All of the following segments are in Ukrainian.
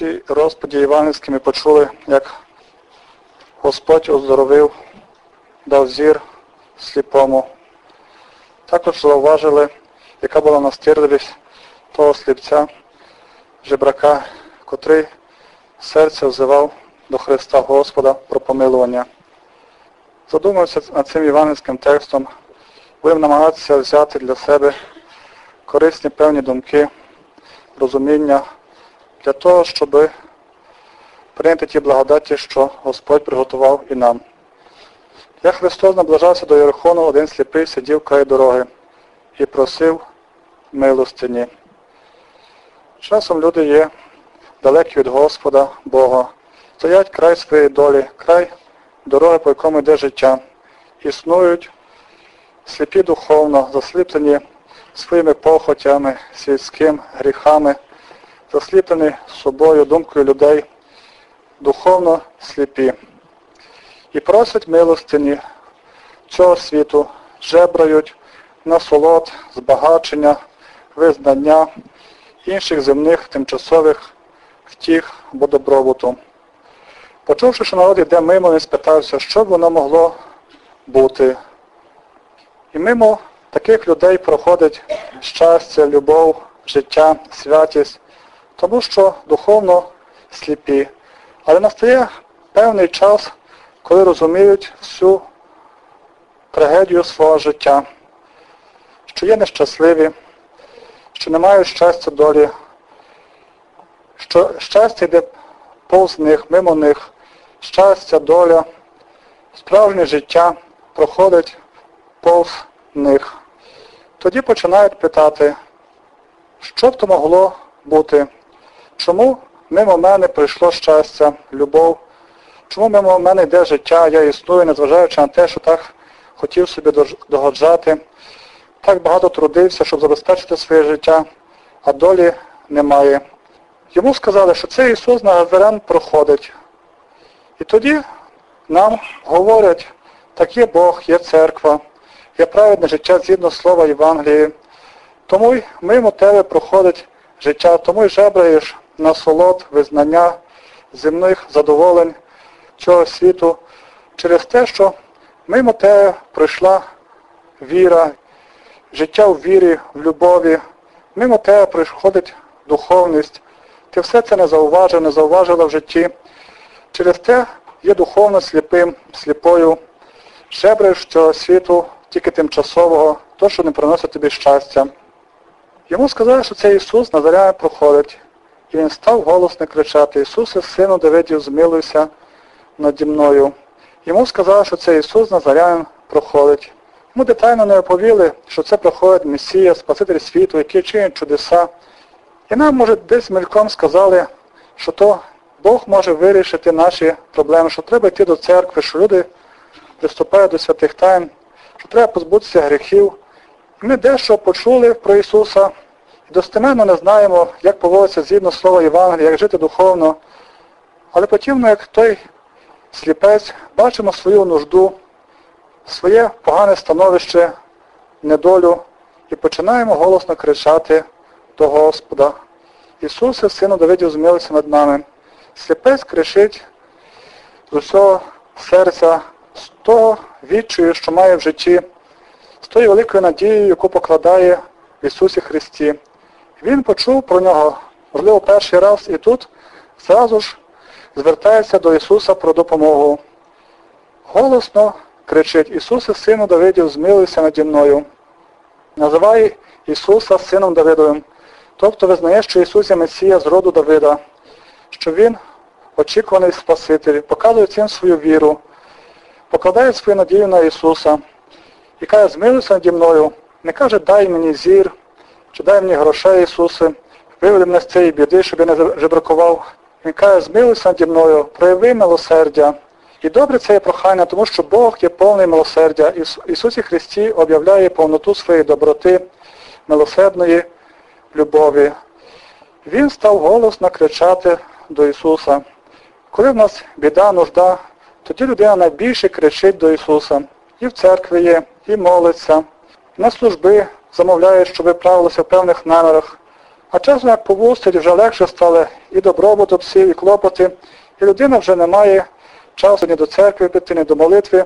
третій розпаді Івангельській ми почули, як Господь оздоровив, дав зір сліпому. Також зауважили, яка була настирливість того сліпця, жебрака, котрий серце взивав до Христа Господа про помилування. Задумався над цим євангельським текстом, будемо намагатися взяти для себе корисні певні думки, розуміння для того, щоб прийняти ті благодаті, що Господь приготував і нам. Як Христос наближався до Єрихону, один сліпий сидів край дороги і просив милостині. Часом люди є далекі від Господа, Бога, стоять край своєї долі, край дороги, по якому йде життя, існують сліпі духовно, засліплені своїми похотями, світським гріхами, засліплені собою, думкою людей, духовно сліпі. І просять милостині цього світу, жебрають насолод, збагачення, визнання інших земних тимчасових втіх або добробуту. Почувши, що народ йде мимо, він спитався, що б воно могло бути. І мимо таких людей проходить щастя, любов, життя, святість, тому що духовно сліпі. Але настає певний час, коли розуміють всю трагедію свого життя, що є нещасливі, що не мають щастя долі, що щастя йде повз них, мимо них, щастя, доля, справжнє життя проходить повз них. Тоді починають питати, що б то могло бути, чому мимо мене прийшло щастя, любов, чому мимо мене йде життя, я існую, незважаючи на те, що так хотів собі догоджати, так багато трудився, щоб забезпечити своє життя, а долі немає. Йому сказали, що цей Ісус Назарян проходить. І тоді нам говорять, так є Бог, є церква, є праведне життя згідно слова Євангелії. Тому й мимо тебе проходить життя, тому й жебраєш насолод, визнання земних задоволень цього світу через те, що мимо тебе пройшла віра, життя в вірі, в любові, мимо тебе приходить духовність. Ти все це не зауважив, не зауважила в житті. Через те є духовно сліпим, сліпою, жебраєш цього світу тільки тимчасового, то, що не приносить тобі щастя. Йому сказали, що цей Ісус Назаряне проходить. І він став голосно кричати, Ісусе, Сину Давидів, змилуйся наді мною. Йому сказали, що цей Ісус Назарянин проходить. Йому детально не оповіли, що це проходить Месія, Спаситель світу, який чинить чудеса. І нам, може, десь мельком сказали, що то Бог може вирішити наші проблеми, що треба йти до церкви, що люди приступають до святих тайн, що треба позбутися гріхів. Ми дещо почули про Ісуса достеменно не знаємо, як поводитися згідно слова Євангелія, як жити духовно. Але потім, як той сліпець, бачимо свою нужду, своє погане становище, недолю і починаємо голосно кричати до Господа. Ісусе, Сину Давидів, змилися над нами. Сліпець кричить з усього серця, з того відчую, що має в житті, з тої великої надії, яку покладає в Ісусі Христі. Він почув про нього, можливо, перший раз і тут зразу ж звертається до Ісуса про допомогу. Голосно кричить, Ісусе, Сину Давидів, змилуйся наді мною. Називає Ісуса Сином Давидовим. Тобто визнає, що Ісус є Месія з роду Давида, що Він очікуваний Спаситель, показує цим свою віру, покладає свою надію на Ісуса і каже, змилуйся наді мною. Не каже, дай мені зір, чи дай мені грошей, Ісусе, виведи мене з цієї біди, щоб я не жебракував. Він каже, змилуйся наді мною, прояви милосердя. І добре це є прохання, тому що Бог є повний милосердя. Ісусі Христі об'являє повноту своєї доброти, милосердної любові. Він став голосно кричати до Ісуса. Коли в нас біда, нужда, тоді людина найбільше кричить до Ісуса. І в церкві є, і молиться, на служби замовляє, щоб правилося в певних намірах. А часом як повустить, вже легше стало і добробут псів, і клопоти, і людина вже не має часу ні до церкви піти, ні до молитви.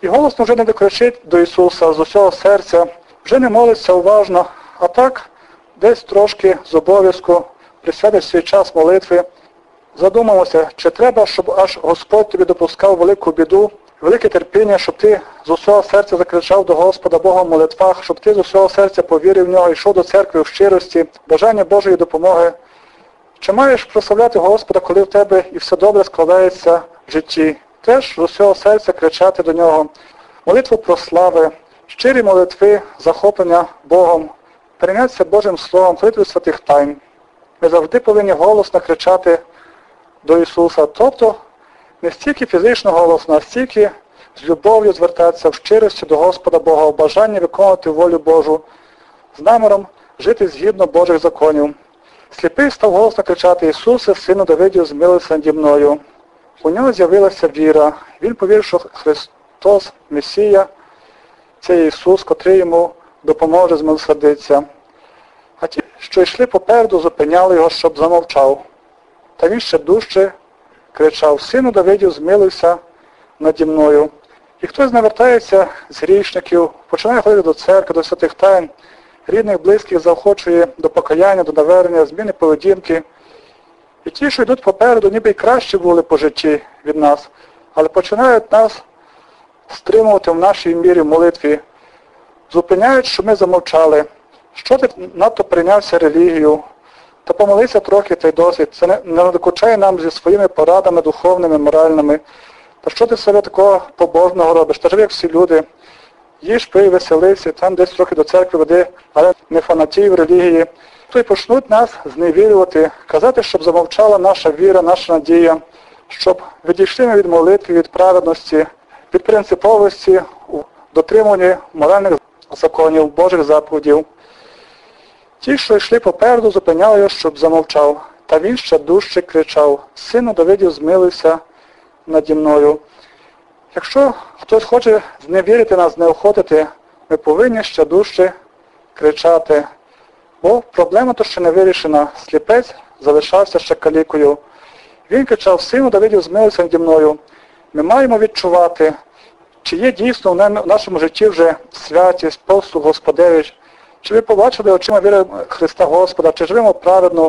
І голосно вже не докричить до Ісуса з усього серця, вже не молиться уважно, а так десь трошки з обов'язку присвятить свій час молитви. Задумаємося, чи треба, щоб аж Господь тобі допускав велику біду, велике терпіння, щоб ти з усього серця закричав до Господа Бога в молитвах, щоб ти з усього серця повірив в нього, йшов до церкви в щирості, бажання Божої допомоги. Чи маєш прославляти Господа, коли в тебе і все добре складається в житті? Теж з усього серця кричати до нього. Молитву про слави, щирі молитви, захоплення Богом, перейнятися Божим Словом, молитви святих тайн. Ми завжди повинні голосно кричати до Ісуса. Тобто не стільки фізично голосно, а стільки з любов'ю звертатися в щирості до Господа Бога, в бажанні виконувати волю Божу, з наміром жити згідно Божих законів. Сліпий став голосно кричати Ісусе, Сину Давидів, змилився наді мною. У нього з'явилася віра. Він повірив, що Христос, Месія, це Ісус, котрий йому допоможе змилосердитися. А ті, що йшли попереду, зупиняли його, щоб замовчав. Та він ще дужче кричав, Сину Давидів, змилився наді мною. І хтось навертається з грішників, починає ходити до церкви, до святих тайн, рідних, близьких заохочує до покаяння, до навернення, зміни поведінки. І ті, що йдуть попереду, ніби й краще були по житті від нас, але починають нас стримувати в нашій мірі в молитві, зупиняють, що ми замовчали. Що ти надто прийнявся релігію, та помолися трохи та й досить. Це не, не надокучає нам зі своїми порадами духовними, моральними. Та що ти себе такого побожного робиш? Та живи, як всі люди. Їж, пий, веселися, там десь трохи до церкви веди, але не фанатій в релігії. То й почнуть нас зневірювати, казати, щоб замовчала наша віра, наша надія, щоб відійшли ми від молитви, від праведності, від принциповості у дотриманні моральних законів, Божих заповідів. Ті, що йшли попереду, зупиняли його, щоб замовчав. Та він ще дужче кричав, Сину Давидів змилився наді мною. Якщо хтось хоче зневірити нас, знеохотити, ми повинні ще дужче кричати. Бо проблема то ще не вирішена. Сліпець залишався ще калікою. Він кричав, Сину Давидів змилився наді мною. Ми маємо відчувати, чи є дійсно в нашому житті вже святість, послуг Господевич, чи ви побачили очима віри Христа Господа, чи живемо праведно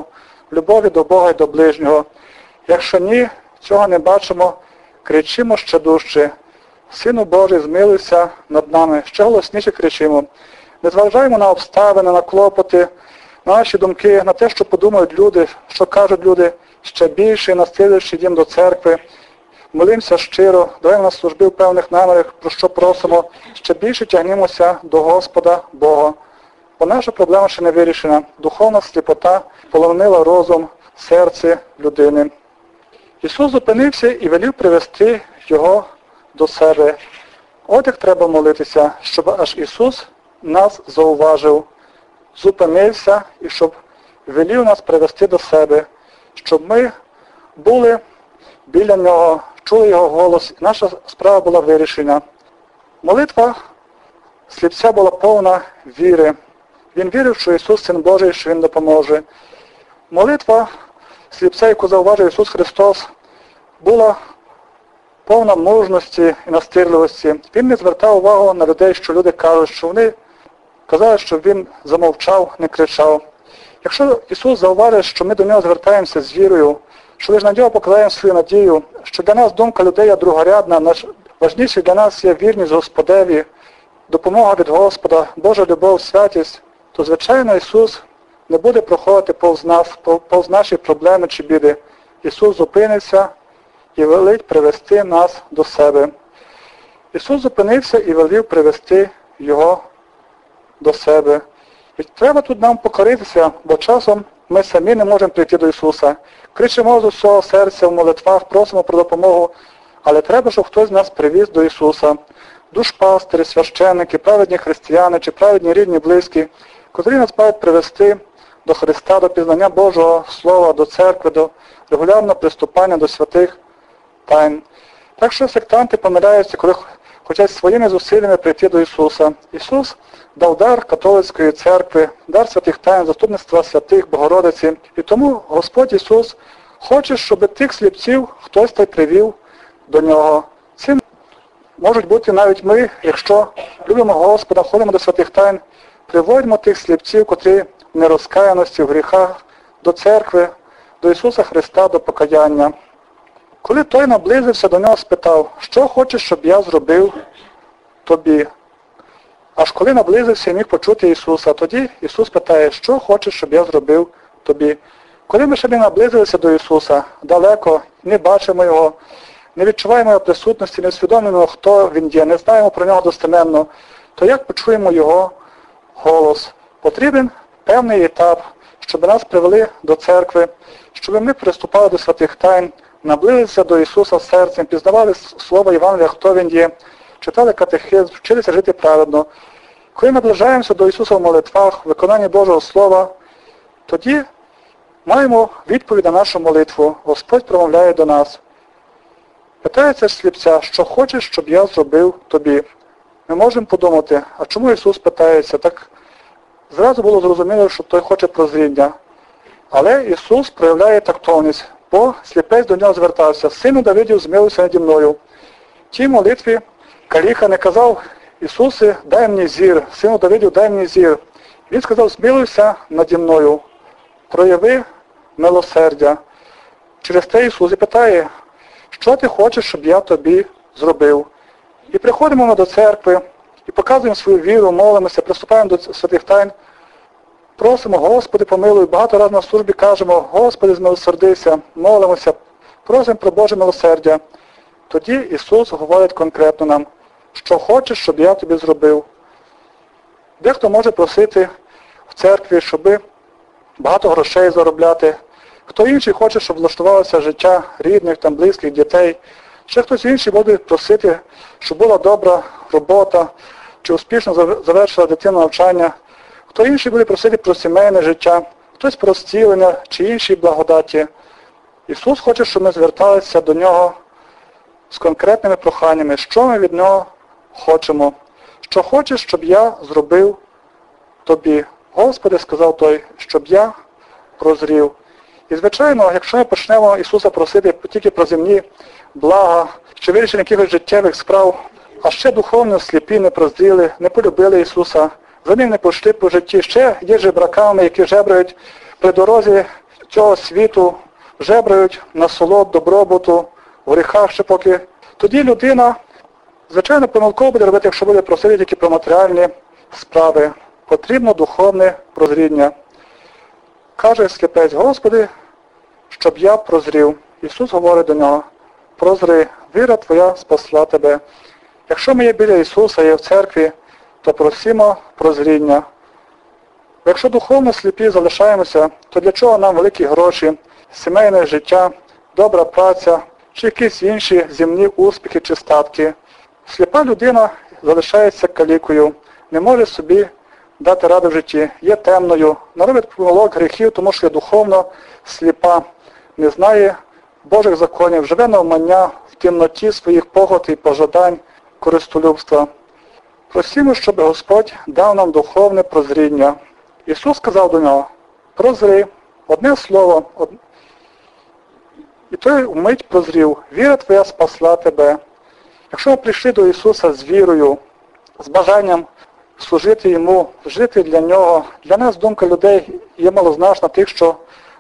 в любові до Бога і до ближнього. Якщо ні, цього не бачимо, кричимо ще дужче. Сину Божий змилився над нами, ще голосніше кричимо. Не зважаємо на обставини, на клопоти, на наші думки, на те, що подумають люди, що кажуть люди, ще більше, насилюючи їм до церкви. Молимося щиро, даємо на службі в певних намірах, про що просимо, ще більше тягнімося до Господа Бога. Бо наша проблема ще не вирішена. Духовна сліпота полонила розум, серце людини. Ісус зупинився і велів привести його до себе. От як треба молитися, щоб аж Ісус нас зауважив, зупинився і щоб велів нас привести до себе, щоб ми були біля Нього, чули Його голос, і наша справа була вирішена. Молитва сліпця була повна віри. Він вірив, що Ісус Син Божий, що Він допоможе. Молитва сліпця, яку зауважив Ісус Христос, була повна мужності і настирливості. Він не звертав увагу на людей, що люди кажуть, що вони казали, щоб він замовчав, не кричав. Якщо Ісус зауважив, що ми до нього звертаємося з вірою, що лише на нього покладаємо свою надію, що для нас думка людей є другорядна, наш важніший для нас є вірність Господеві, допомога від Господа, Божа любов, святість, то, звичайно, Ісус не буде проходити повз нас, повз наші проблеми чи біди. Ісус зупиниться і велить привести нас до себе. Ісус зупинився і велів привести Його до себе. І треба тут нам покоритися, бо часом ми самі не можемо прийти до Ісуса. Кричимо з усього серця в молитвах, просимо про допомогу, але треба, щоб хтось нас привіз до Ісуса. Душпастери, священники, праведні християни чи праведні рідні, близькі, котрі нас мають привести до Христа, до пізнання Божого Слова, до церкви, до регулярного приступання до святих тайн. Так що сектанти помиляються, коли хочуть своїми зусиллями прийти до Ісуса. Ісус дав дар католицької церкви, дар святих тайн, заступництва святих, Богородиці. І тому Господь Ісус хоче, щоб тих сліпців хтось та й привів до нього. Цим можуть бути навіть ми, якщо любимо Господа, ходимо до святих тайн, приводимо тих сліпців, котрі в нерозкаяності, в гріхах, до церкви, до Ісуса Христа, до покаяння. Коли той наблизився до нього, спитав, що хочеш, щоб я зробив тобі? Аж коли наблизився і міг почути Ісуса, тоді Ісус питає, що хочеш, щоб я зробив тобі? Коли ми ще не наблизилися до Ісуса, далеко, не бачимо Його, не відчуваємо Його присутності, не усвідомлюємо, хто Він є, не знаємо про нього достеменно, то як почуємо Його голос? Потрібен певний етап, щоб нас привели до церкви, щоб ми приступали до святих тайн, наблизилися до Ісуса серцем, пізнавали Слово Євангелія, хто Він є, читали катехизм, вчилися жити праведно. Коли наближаємося до Ісуса в молитвах, в виконанні Божого Слова, тоді маємо відповідь на нашу молитву. Господь промовляє до нас. Питається ж сліпця, що хочеш, щоб я зробив тобі. Ми можемо подумати, а чому Ісус питається? Так зразу було зрозуміло, що той хоче прозріння. Але Ісус проявляє тактовність, бо сліпець до нього звертався. Сину Давидів, змилуйся наді мною. В тій молитві Каліха не казав, Ісусе, дай мені зір, сину Давидів, дай мені зір. Він сказав, змилуйся наді мною, прояви милосердя. Через те Ісус і питає, що ти хочеш, щоб я тобі зробив. І приходимо ми до церкви, і показуємо свою віру, молимося, приступаємо до святих тайн, просимо, Господи, помилуй, багато разів на службі кажемо, Господи, змилосердися, молимося, просимо про Боже милосердя. Тоді Ісус говорить конкретно нам, що хочеш, щоб я тобі зробив. Дехто може просити в церкві, щоб багато грошей заробляти. Хто інший хоче, щоб влаштувалося життя рідних, там, близьких, дітей. Ще хтось інший буде просити, щоб була добра робота, чи успішно завершила дитина навчання. Хто інший буде просити про сімейне життя, хтось про зцілення чи інші благодаті. Ісус хоче, щоб ми зверталися до Нього з конкретними проханнями, що ми від Нього хочемо. Що хочеш, щоб я зробив тобі. Господи, сказав той, щоб я прозрів. І, звичайно, якщо ми почнемо Ісуса просити тільки про земні блага, чи вирішення якихось життєвих справ, а ще духовно сліпі не прозріли, не полюбили Ісуса, за ним не пішли по житті, ще є жебраками, які жебрають при дорозі цього світу, жебрають на солод, добробуту, в гріхах ще поки. Тоді людина, звичайно, помилково буде робити, якщо буде просити тільки про матеріальні справи. Потрібно духовне прозріння. Каже сліпець, Господи, щоб я прозрів. Ісус говорить до нього, прозри, віра Твоя спасла тебе. Якщо ми є біля Ісуса, є в церкві, то просимо прозріння. Якщо духовно сліпі залишаємося, то для чого нам великі гроші, сімейне життя, добра праця, чи якісь інші земні успіхи чи статки? Сліпа людина залишається калікою, не може собі дати ради в житті, є темною, наробить помилок гріхів, тому що є духовно сліпа, не знає Божих законів, живе навмання в темноті своїх погод і пожадань, користолюбства. Просімо, щоб Господь дав нам духовне прозріння. Ісус сказав до нього, прозри, одне слово, од... і той вмить прозрів, віра твоя спасла тебе. Якщо ми прийшли до Ісуса з вірою, з бажанням служити Йому, жити для Нього, для нас думка людей є малозначна тих, що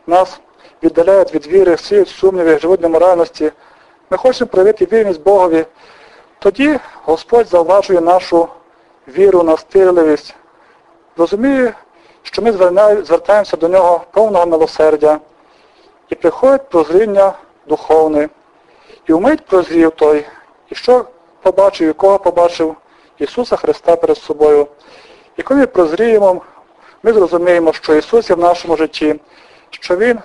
нас віддаляють від віри, сіють сумніви, живуть для моральності. Ми хочемо проявити вірність Богові. Тоді Господь зауважує нашу віру, настирливість, розуміє, що ми звертаємося до нього повного милосердя. І приходить прозріння духовне. І вмить прозрів той, і що побачив, і кого побачив Ісуса Христа перед собою. І коли прозріємо, ми зрозуміємо, що Ісус є в нашому житті, що Він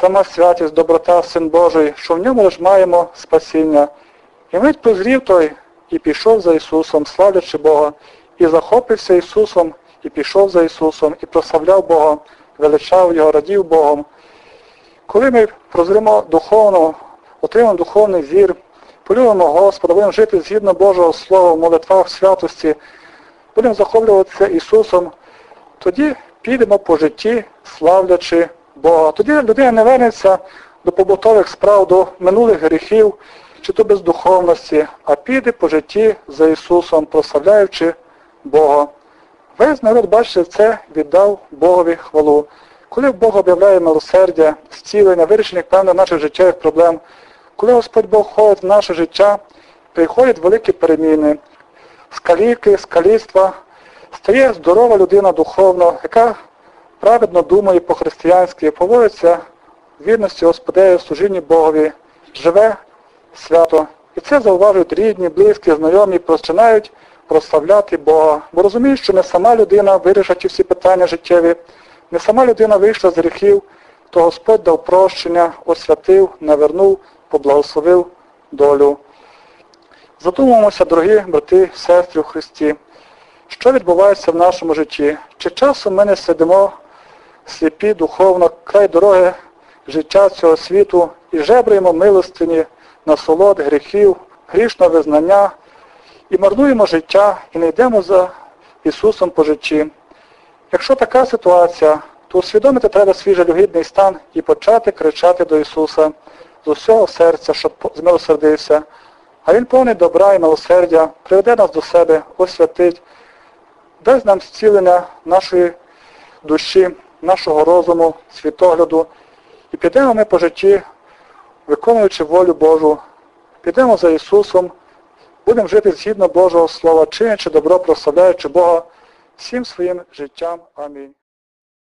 сама святість, доброта, Син Божий, що в ньому лише маємо спасіння. І мить прозрів той і пішов за Ісусом, славлячи Бога, і захопився Ісусом, і пішов за Ісусом, і прославляв Бога, величав Його, радів Богом. Коли ми прозримо духовно, отримаємо духовний зір, полюбимо Господа, будемо жити згідно Божого Слова в молитвах, в святості, будемо захоплюватися Ісусом, тоді підемо по житті, славлячи Бога. Тоді людина не вернеться до побутових справ, до минулих гріхів чи то бездуховності, а піде по житті за Ісусом, прославляючи Бога. Весь народ, бачите, це віддав Богові хвалу. Коли Бог об'являє милосердя, зцілення, вирішення певних наших життєвих проблем, коли Господь Бог ходить в наше життя, приходять великі переміни, скаліки, скаліцтва, стає здорова людина духовно, яка праведно думає по-християнськи, поводиться в вірності Господею, служінні Богові, живе свято. І це зауважують рідні, близькі, знайомі, починають прославляти Бога. Бо розуміють, що не сама людина вирішить всі питання життєві, не сама людина вийшла з гріхів, то Господь дав прощення, освятив, навернув, поблагословив долю. Задумаємося, дорогі брати, сестри в Христі, що відбувається в нашому житті? Чи часом ми не сидимо сліпі духовно, край дороги життя цього світу і жебраємо милостині, насолод, гріхів, грішного визнання, і марнуємо життя, і не йдемо за Ісусом по житті. Якщо така ситуація, то усвідомити треба свій жалюгідний стан і почати кричати до Ісуса з усього серця, щоб змилосердився. А Він повний добра і милосердя, приведе нас до себе, освятить, дасть нам зцілення нашої душі, нашого розуму, світогляду. І підемо ми по житті, виконуючи волю Божу, підемо за Ісусом, будемо жити згідно Божого Слова, чинячи добро, прославляючи Бога всім своїм життям. Амінь.